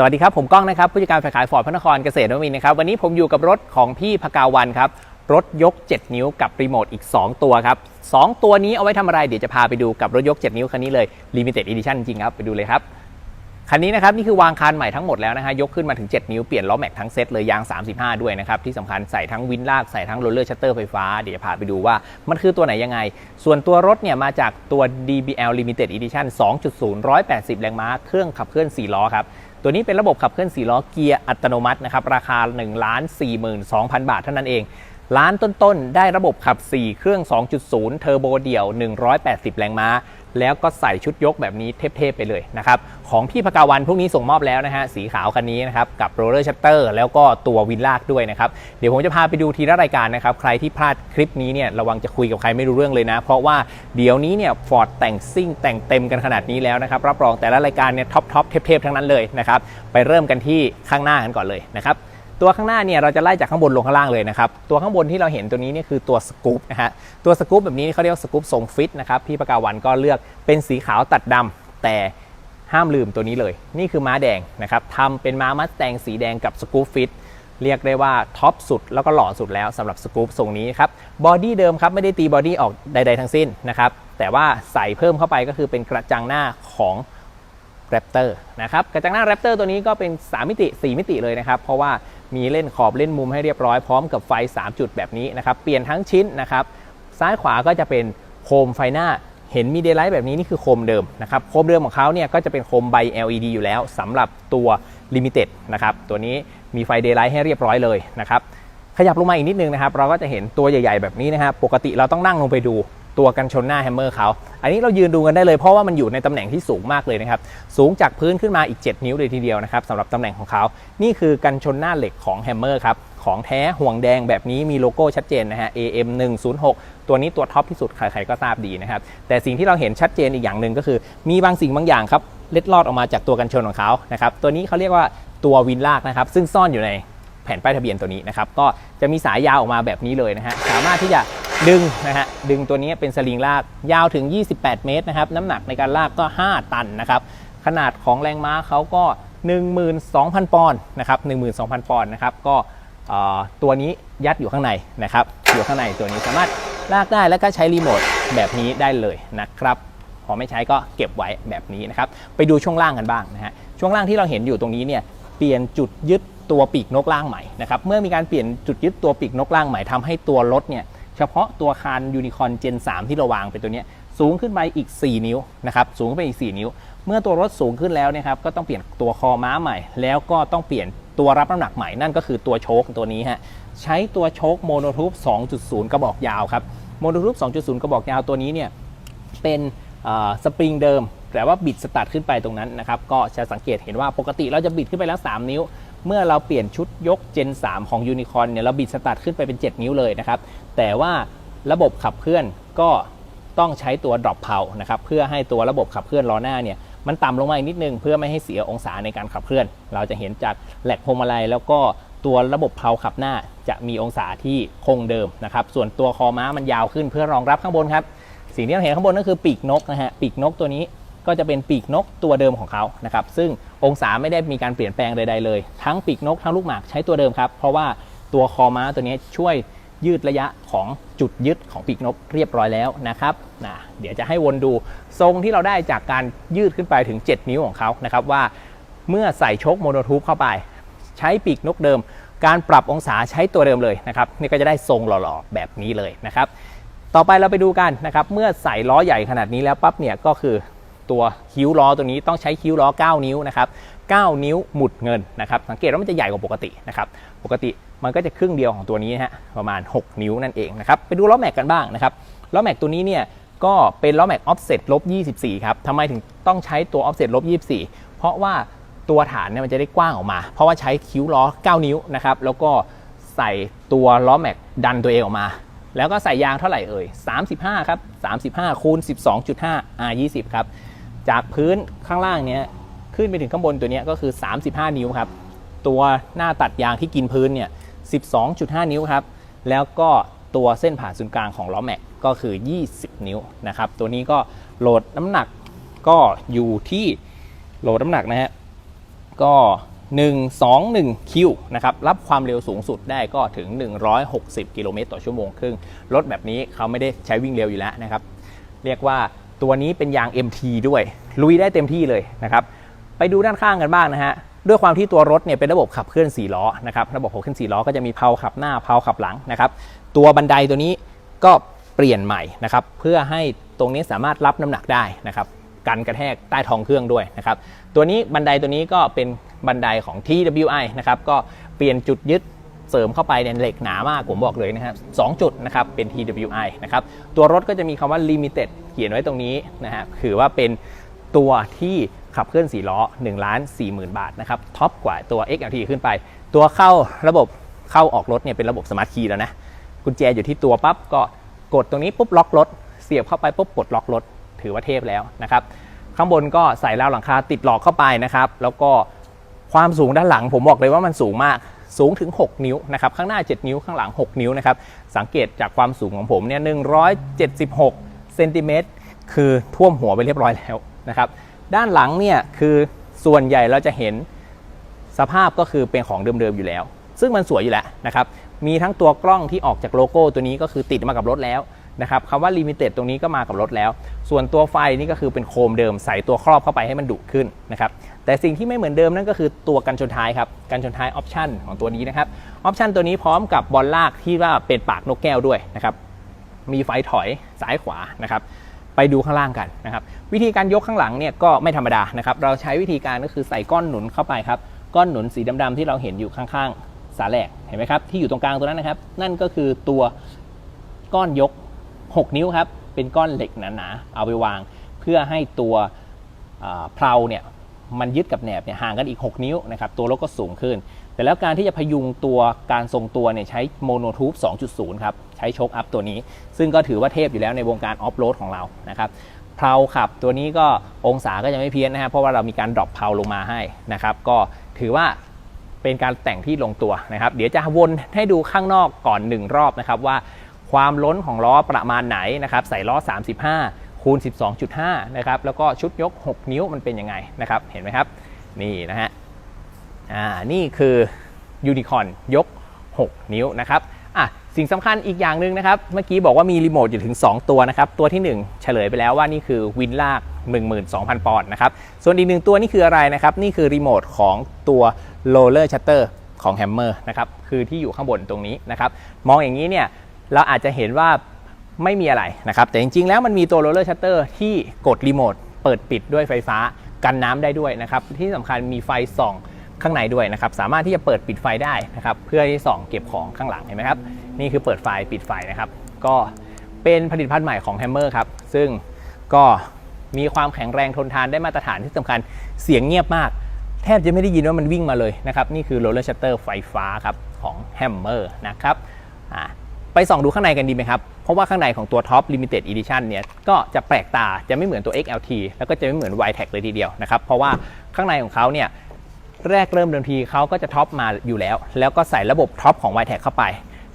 สวัสดีครับ ผมก้องนะครับผู้จัดการฝ่ายขายฟอร์ดพระนครเกษตรนวมินทร์นะครับวันนี้ผมอยู่กับรถของพี่พกาวันครับรถยก 7 นิ้วกับรีโมทอีก 2 ตัวครับ 2 ตัวนี้เอาไว้ทำอะไร เดี๋ยวจะพาไปดูกับรถยก 7 นิ้วคันนี้เลย Limited Edition จริงครับ ไปดูเลยครับ คันนี้นะครับ นี่คือวางคานใหม่ทั้งหมดแล้วนะฮะยกขึ้นมาถึง 7 นิ้ว เปลี่ยนล้อแม็กทั้งเซตเลยยาง 35 ด้วยนะครับ ที่สำคัญใส่ทั้งวินลากใส่ทั้งโรลเลอร์ชัตเตอร์ไฟฟ้าเดี๋ยวจะพาไปดูว่ามันคือตัวไหนยังไง ส่วนตัวรถเนี่ยมาจากตัว DBL Limited Edition 2.0 180 แรงม้าเครื่องขับเคลื่อน4ล้อครับ ตัวนี้เป็นระบบขับเคลื่อน4ล้อเกียร์อัตโนมัตินะครับราคา 1 4 2 0 0 0 บาทเท่านั้นเองล้านต้นๆ ได้ระบบขับ 4 เครื่อง 2.0 เทอร์โบเดี่ยว 180 แรงม้า แล้วก็ใส่ชุดยกแบบนี้เทพๆไปเลยนะครับของพี่พกาวันพวกนี้ส่งมอบแล้วนะฮะสีขาวคันนี้นะครับกับโรลเลอร์ชัตเตอร์แล้วก็ตัววินลากด้วยนะครับเดี๋ยวผมจะพาไปดูทีละรายการนะครับใครที่พลาดคลิปนี้เนี่ยระวังจะคุยกับใครไม่รู้เรื่องเลยนะ เพราะว่าเดี๋ยวนี้เนี่ยฟอร์ดแต่งซิ่งแต่งเต็มกันขนาดนี้แล้วนะครับรับรองแต่ละรายการเนี่ยท็อปท็อปเทพๆทั้งนั้นเลยนะครับไปเริ่มกันที่ข้างหน้ากันก่อนเลยนะครับ ตัวข้างหน้าเนี่ยเราจะไล่จากข้างบนลงข้างล่างเลยนะครับ ตัวข้างบนที่เราเห็นตัวนี้เนี่ยคือตัวสกู๊ปนะฮะ ตัวสกู๊ปแบบนี้เขาเรียกว่าสกู๊ปทรงฟิตนะครับ พี่ประกาวันก็เลือกเป็นสีขาวตัดดำแต่ห้ามลืมตัวนี้เลย นี่คือม้าแดงนะครับทำเป็นม้ามัสแตงสีแดงกับสกู๊ปฟิตเรียกได้ว่าท็อปสุดแล้วก็หล่อสุดแล้วสำหรับสกู๊ปทรงนี้ครับบอดี้เดิมครับไม่ได้ตีบอดี้ออกใด ๆ ทั้งสิ้นนะครับแต่ว่าใส่เพิ่มเข้าไปก็คือเป็นกระจังหน้าของแรปเตอร์นะครับกระจังหน้าแรปเตอร์ตัวนี้ก็เป็น 3 มิติ 4 มิติเลยนะครับ เพราะว่า มีเล่นขอบเล่นมุมให้เรียบร้อยพร้อมกับไฟ 3 จุดแบบนี้นะครับ เปลี่ยนทั้งชิ้นนะครับ ซ้ายขวาก็จะเป็นโคมไฟหน้า เห็นมีเดย์ไลท์แบบนี้นี่คือโคมเดิมนะครับ โคมเดิมของเขาเนี่ยก็จะเป็นโคมใบ LED อยู่แล้วสำหรับตัว Limited นะครับ ตัวนี้มีไฟเดย์ไลท์ให้เรียบร้อยเลยนะครับ ขยับลงมาอีกนิดนึงนะครับ เราก็จะเห็นตัวใหญ่ ๆ แบบนี้นะครับ ปกติเราต้องนั่งลงไปดู ตัวกันชนหน้าแฮมเมอร์เขา อันนี้เรายืนดูกันได้เลยเพราะว่ามันอยู่ในตำแหน่งที่สูงมากเลยนะครับ สูงจากพื้นขึ้นมาอีก 7 นิ้วเลยทีเดียวนะครับสำหรับตำแหน่งของเขา นี่คือกันชนหน้าเหล็กของแฮมเมอร์ครับ ของแท้ห่วงแดงแบบนี้มีโลโก้ชัดเจนนะฮะ AM 106ตัวนี้ตัวท็อปที่สุดใครๆก็ทราบดีนะครับ แต่สิ่งที่เราเห็นชัดเจนอีกอย่างหนึ่งก็คือ มีบางสิ่งบางอย่างครับเล็ดลอดออกมาจากตัวกันชนของเขานะครับ ตัวนี้เขาเรียกว่าตัววินลากนะครับ ซึ่งซ่อนอยู่ในแผ่นป้ายทะเบียนตัวนี้นะครับ ก็จะมีสายยาวออกมาแบบนี้เลยนะฮะ สามารถที่จะ ดึงนะฮะดึงตัวนี้เป็นสลิงลากยาวถึง 28 เมตรนะครับน้ำหนักในการลากก็ 5 ตันนะครับขนาดของแรงม้าเขาก็ 12,000 ปอนด์นะครับ12,000 ปอนด์นะครับก็ตัวนี้ยัดอยู่ข้างในนะครับอยู่ข้างในตัวนี้สามารถลากได้แล้วก็ใช้รีโมทแบบนี้ได้เลยนะครับพอไม่ใช้ก็เก็บไว้แบบนี้นะครับไปดูช่วงล่างกันบ้างนะฮะช่วงล่างที่เราเห็นอยู่ตรงนี้เนี่ยเปลี่ยนจุดยึดตัวปีกนกล่างใหม่นะครับเมื่อมีการเปลี่ยนจุดยึดตัวปีกนกล่างใหม่ทำให้ตัวรถเนี่ย เฉพาะตัวคานยูนิคอนเจน3 ที่เราวางเป็นตัวนี้สูงขึ้นไปอีก 4 นิ้วนะครับสูงขึ้นไปอีก 4 นิ้ว เมื่อตัวรถสูงขึ้นแล้วนะครับก็ต้องเปลี่ยนตัวคอม้าใหม่ แล้วก็ต้องเปลี่ยนตัวรับน้ำหนักใหม่นั่นก็คือตัวโชคตัวนี้ฮะใช้ตัวโชคโมโนทูบ2.0 กระบอกยาวครับโมโนทูบ2.0 กระบอกยาวตัวนี้เนี่ยเป็นสปริงเดิมแต่ว่าบิดสตาร์ทขึ้นไปตรงนั้นนะครับก็จะสังเกตเห็นว่าปกติเราจะบิดขึ้นไปแล้ว 3 นิ้ว เมื่อเราเปลี่ยนชุดยก Gen 3 ของ Unicorn เนี่ยเราบิดสตาร์ทขึ้นไปเป็น 7 นิ้วเลยนะครับ แต่ว่าระบบขับเคลื่อนก็ต้องใช้ตัว drop p o w นะครับเพื่อให้ตัวระบบขับเคลื่อนล้อหน้าเนี่ยมันต่ำลงมาอีกนิดนึงเพื่อไม่ให้เสียองศาในการขับเคลื่อน เราจะเห็นจากแหลกพวงมาลัยแล้วก็ตัวระบบเพาขับหน้าจะมีองศาที่คงเดิมนะครับ ส่วนตัวคอม้ามันยาวขึ้นเพื่อรองรับข้างบนครับ สิ่งที่เราเห็นข้างบนก็คือปีกนกนะฮะ ปีกนกตัวนี้ ก็จะเป็นปีกนกตัวเดิมของเขานะครับซึ่งองศาไม่ได้มีการเปลี่ยนแปลงใดๆเลย ทั้งปีกนกทั้งลูกหมากใช้ตัวเดิมครับ เพราะว่าตัวคอม้าตัวนี้ช่วยยืดระยะของจุดยึดของปีกนกเรียบร้อยแล้วนะครับนะเดี๋ยวจะให้วนดูทรงที่เราได้จากการยืดขึ้นไปถึง 7 นิ้วของเขานะครับว่าเมื่อใส่ชคโมโนทูบเข้าไป ใช้ปีกนกเดิม การปรับองศาใช้ตัวเดิมเลยนะครับนี่ก็จะได้ทรงหล่อๆแบบนี้เลยนะครับ ต่อไปเราไปดูกันนะครับ เมื่อใส่ล้อใหญ่ขนาดนี้แล้วปั๊บเนี่ยก็คือ ตัวคิ้วล้อตัวนี้ต้องใช้คิ้วล้อ 9 นิ้วนะครับ9นิ้วหมุดเงินนะครับสังเกตว่ามันจะใหญ่กว่าปกตินะครับปกติมันก็จะครึ่งเดียวของตัวนี้ฮะประมาณ 6 นิ้วนั่นเองนะครับไปดูล้อแม็กกันบ้างนะครับล้อแม็กตัวนี้เนี่ยก็เป็นล้อแม็กออฟเซ็ตลบ24ครับทำไมถึงต้องใช้ตัวออฟเซ็ตลบ24 เพราะว่าตัวฐานเนี่ยมันจะได้กว้างออกมา เพราะว่าใช้คิ้วล้อ 9 นิ้วนะครับแล้วก็ใส่ตัวล้อแม็กดันตัวเองออกมา แล้วก็ใส่ยางเท่าไหร่เอ่ย 35 ครับ 35 คูณ 12.5 R 20 ครับ จากพื้นข้างล่างเนี้ยขึ้นไปถึงข้างบนตัวนี้ก็คือ 35 นิ้วครับ ตัวหน้าตัดยางที่กินพื้นเนี่ย 12.5 นิ้วครับ แล้วก็ตัวเส้นผ่าศูนย์กลางของล้อแม็กก็คือ 20 นิ้วนะครับ ตัวนี้ก็โหลดน้ำหนักก็อยู่ที่โหลดน้ำหนักนะฮะ ก็ 121 คิวนะครับ รับความเร็วสูงสุดได้ก็ถึง 160 กิโลเมตรต่อชั่วโมงครึ่ง รถแบบนี้เขาไม่ได้ใช้วิ่งเร็วอยู่แล้วนะครับ เรียกว่า ตัวนี้เป็นยาง MT ด้วย ลุยได้เต็มที่เลยนะครับ ไปดูด้านข้างกันบ้างนะฮะ ด้วยความที่ตัวรถเนี่ยเป็นระบบขับเคลื่อน4ล้อนะครับ ระบบขับเคลื่อน4ล้อก็จะมีเพลาขับหน้าเพลาขับหลังนะครับ ตัวบันไดตัวนี้ก็เปลี่ยนใหม่นะครับ เพื่อให้ตรงนี้สามารถรับน้ำหนักได้นะครับ กันกระแทกใต้ท้องเครื่องด้วยนะครับ ตัวนี้บันไดตัวนี้ก็เป็นบันไดของ TWI นะครับ ก็เปลี่ยนจุดยึด เสริมเข้าไปในยเหล็กหนามากผมบอกเลยนะครับสองจุดนะครับเป็น TWI นะครับตัวรถก็จะมีคำว่า limited เขียนไว้ตรงนี้นะฮะคือว่าเป็นตัวที่ขับเคลื่อน4ล้อ1ล้าน4 0,000 บาทนะครับท็อปกว่าตัว XLT ขึ้นไป ตัวเข้าระบบเข้าออกรถเนี่ยเป็นระบบสมาร์ทคีย์แล้วนะกุญแจอยู่ที่ตัวปั๊บก็กดตรงนี้ปุ๊บล็อกรถเสียบเข้าไปปุ๊บปลดล็อกรถถือว่าเทพแล้วนะครับข้างบนก็ใส่ราวหลังคาติดหลอกเข้าไปนะครับ แล้วก็ความสูงด้านหลังผมบอกเลยว่ามันสูงมาก สูงถึง 6 นิ้วนะครับข้างหน้า 7 นิ้วข้างหลัง 6 นิ้วนะครับสังเกตจากความสูงของผมเนี่ย176เซนติเมตรคือท่วมหัวไปเรียบร้อยแล้วนะครับด้านหลังเนี่ยคือส่วนใหญ่เราจะเห็นสภาพก็คือเป็นของเดิมๆอยู่แล้ว ซึ่งมันสวยอยู่แล้วนะครับมีทั้งตัวกล้องที่ออกจากโลโก้ตัวนี้ก็คือติดมากับรถแล้ว นะครับคำว่า Limited ตรงนี้ก็มากับรถแล้ว ส่วนตัวไฟนี่ก็คือเป็นโคมเดิมใส่ตัวครอบเข้าไปให้มันดุขึ้นนะครับแต่สิ่งที่ไม่เหมือนเดิมนั่นก็คือตัวกันชนท้ายครับกันชนท้ายออปชันของตัวนี้นะครับออปชันตัวนี้พร้อมกับบอลลากที่ว่าเป็นปากนกแก้วด้วยนะครับมีไฟถอยซ้ายขวานะครับไปดูข้างล่างกันนะครับวิธีการยกข้างหลังเนี่ยก็ไม่ธรรมดานะครับเราใช้วิธีการก็คือใส่ก้อนหนุนเข้าไปครับก้อนหนุนสีดำๆที่เราเห็นอยู่ข้างๆสาแหลกเห็นไหมครับที่อยู่ตรงกลางตัวนั้นนะครับ นั่นก็คือตัวก้อนยก 6 นิ้วครับ เป็นก้อนเหล็กหนาๆเอาไปวาง เพื่อให้ตัวเพลาเนี่ยมันยึดกับแหนบเนี่ยห่างกันอีก 6 นิ้วนะครับตัวรถก็สูงขึ้น แต่แล้วการที่จะพยุงตัวการทรงตัวเนี่ยใช้โมโนทูบ2.0 ครับ ใช้โชคอัพตัวนี้ ซึ่งก็ถือว่าเทพอยู่แล้วในวงการออฟโรดของเรานะครับเพลาขับตัวนี้ก็องศาก็จะไม่เพี้ยนนะครับเพราะว่าเรามีการดรอปเพลาลงมาให้นะครับก็ถือว่าเป็นการแต่งที่ลงตัวนะครับ เดี๋ยวจะวนให้ดูข้างนอกก่อน 1 รอบนะครับว่า ความล้นของล้อประมาณไหนนะครับใส่ล้อ 35 คูณ 12.5 นะครับแล้วก็ชุดยก 6 นิ้วมันเป็นยังไงนะครับเห็นไหมครับ นี่นะฮะอ่านี่คือยูนิคอนยก 6 นิ้วนะครับอะสิ่งสำคัญอีกอย่างหนึ่งนะครับ เมื่อกี้บอกว่ามีรีโมทอยู่ถึง 2 ตัวนะครับ ตัวที่ 1 เฉลยไปแล้วว่านี่คือวินลาก 12,000 ปอนด์นะครับ ส่วนอีกหนึ่งตัวนี่คืออะไรนะครับ นี่คือรีโมทของตัวโรลเลอร์ชัตเตอร์ของแฮมเมอร์นะครับ คือที่อยู่ข้างบนตรงนี้นะครับ มองอย่างนี้เนี่ย เราอาจจะเห็นว่าไม่มีอะไรนะครับ แต่จริงๆ แล้วมันมีตัวโรลเลอร์ชัตเตอร์ที่กดรีโมทเปิดปิดด้วยไฟฟ้ากันน้ำได้ด้วยนะครับ ที่สำคัญมีไฟส่องข้างในด้วยนะครับ สามารถที่จะเปิดปิดไฟได้นะครับ เพื่อที่ส่องเก็บของข้างหลังเห็นไหมครับ นี่คือเปิดไฟปิดไฟนะครับ ก็เป็นผลิตภัณฑ์ใหม่ของ Hammer ครับ ซึ่งก็มีความแข็งแรงทนทานได้มาตรฐานที่สำคัญเสียงเงียบมาก แทบจะไม่ได้ยินว่ามันวิ่งมาเลยนะครับ นี่คือโรลเลอร์ชัตเตอร์ไฟฟ้าครับของ Hammer นะครับอ่า ไปส่องดูข้างในกันดีไหมครับ เพราะว่าข้างในของตัว Top Limited Edition เนี่ยก็จะแปลกตาจะไม่เหมือนตัว XLT แล้วก็จะไม่เหมือน y t e c เลยทีเดียวนะครับ เพราะว่าข้างในของเขาเนี่ยแรกเริ่มเดิมทีเขาก็จะท็อปมาอยู่แล้ว แล้วก็ใส่ระบบท็อปของ y t e c เข้าไป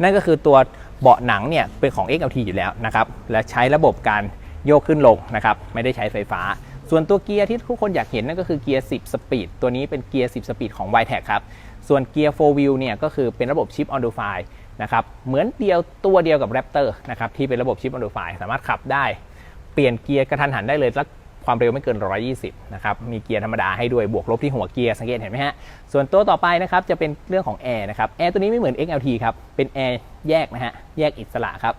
นั่นก็คือตัวเบาะหนังเนี่ยเป็นของ XLT อยู่แล้วนะครับ และใช้ระบบการโยกขึ้นลงนะครับ ไม่ได้ใช้ไฟฟ้า ส่วนตัวเกียร์ที่ทุกคนอยากเห็นนั่นก็คือเกียร์ 10 สปีด ตัวนี้เป็นเกียร์ 10 สปีดของ y t e c ครับ ส่วนเกียร์ 4 wheel เนี่ยก็คือเป็นระบบ chip on the fly นะครับเหมือนเดียวตัวเดียวกับ Raptor นะครับที่เป็นระบบ chip on the fly สามารถขับได้ เปลี่ยนเกียร์กระทันหันได้เลยแล้วความเร็วไม่เกิน 120 นะครับ มีเกียร์ธรรมดาให้ด้วยบวกลบที่หัวเกียร์สังเกตเห็นไหมฮะ ส่วนตัวต่อไปนะครับ จะเป็นเรื่องของแอร์นะครับ แอร์ตัวนี้ไม่เหมือน XLT ครับ เป็นแอร์แยกนะฮะ แยกอิสระครับ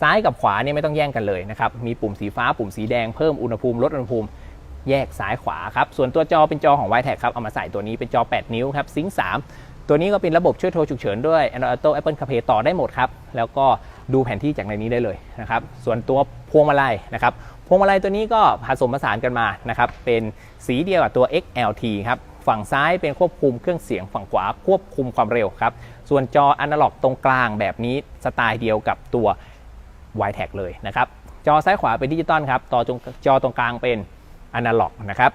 ซ้ายกับขวาเนี่ยไม่ต้องแย่งกันเลยนะครับ มีปุ่มสีฟ้า ปุ่มสีแดง เพิ่มอุณหภูมิ ลดอุณหภูมิ แยกซ้ายขวาครับ ส่วนตัวจอเป็นจอของ y t e c ครับ เอามาใส่ตัวนี้เป็นจอ 8 นิ้วครับ ซิงค์3 ตัวนี้ก็เป็นระบบช่วยโทรฉุกเฉินด้วย Android Auto Apple CarPlay ต่อได้หมดครับ แล้วก็ดูแผนที่จากในนี้ได้เลยนะครับ ส่วนตัวพวงมาลัยนะครับ พวงมาลัยตัวนี้ก็ผสมผสานกันมานะครับ เป็นสีเดียวกับตัว XLT ครับ ฝั่งซ้ายเป็นควบคุมเครื่องเสียง ฝั่งขวาควบคุมความเร็วครับ ส่วนจออนาล็อกตรงกลางแบบนี้สไตล์เดียวกับตัว y t e c เลยนะครับ จอซ้ายขวาเป็นดิจิตอลครับ ต่อจอตรงกลางเป็นอนาล็อกนะครับ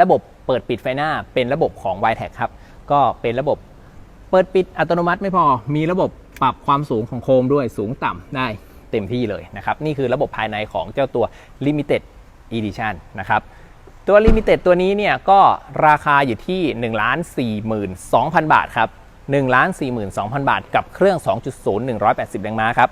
ระบบเปิดปิดไฟหน้าเป็นระบบของ y t e c ครับ ก็เป็นระบบ เปิดปิดอัตโนมัติไม่พอ มีระบบปรับความสูงของโคมด้วยสูงต่ำได้เต็มที่เลยนะครับ นี่คือระบบภายในของเจ้าตัว Limited Edition นะครับ ตัวลิมิเต็ดตัวนี้เนี่ยก็ราคาอยู่ที่1นึ่งล้านสี่หมื่นสองพันบาทครับ1นึ่งล้านสี่หมื่นสองพันบาท กับเครื่อง 2.0 180แรงม้าครับ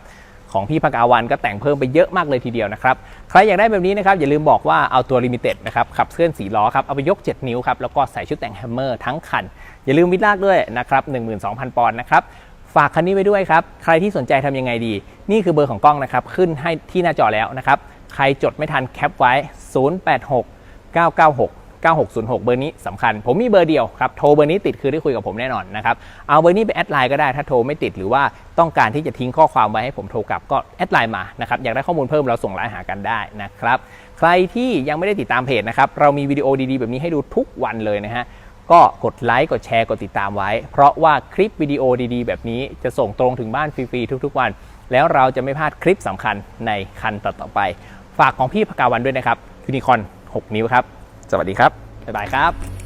ของพี่พักอาวันก็แต่งเพิ่มไปเยอะมากเลยทีเดียวนะครับ ใครอยากได้แบบนี้นะครับ อย่าลืมบอกว่าเอาตัวลิมิเต็ดนะครับ ขับเคลื่อนสีล้อครับ เอาไปยก 7 นิ้วครับ แล้วก็ใส่ชุดแต่งแฮมเมอร์ทั้งคัน อย่าลืมวิดลากด้วยนะครับ12,000 ปอนด์นะครับฝากคันนี้ไว้ด้วยครับ ใครที่สนใจทำยังไงดี นี่คือเบอร์ของกล้องนะครับ ขึ้นให้ที่หน้าจอแล้วนะครับ ใครจดไม่ทันแคปไว้ 086 996 9606 เบอร์นี้สำคัญ ผมมีเบอร์เดียวครับ โทรเบอร์นี้ติดคือได้คุยกับผมแน่นอนนะครับ เอาเบอร์นี้ไปแอดไลน์ก็ได้ ถ้าโทรไม่ติดหรือว่าต้องการที่จะทิ้งข้อความไว้ให้ผมโทรกลับก็แอดไลน์มานะครับ อยากได้ข้อมูลเพิ่มเราส่งไลน์หากันได้นะครับ ใครที่ยังไม่ได้ติดตามเพจนะครับ เรามีวิดีโอดีๆ แบบนี้ให้ดูทุกวันเลยนะฮะ ก็กดไลค์กดแชร์กดติดตามไว้ เพราะว่าคลิปวิดีโอดีๆ แบบนี้จะส่งตรงถึงบ้านฟรีๆทุกๆวัน แล้วเราจะไม่พลาดคลิปสำคัญในคันต่อๆไป ฝากของพี่พกาวันด้วยนะครับยูนิคอน6 นิ้วครับ สวัสดีครับ บ๊ายบายครับ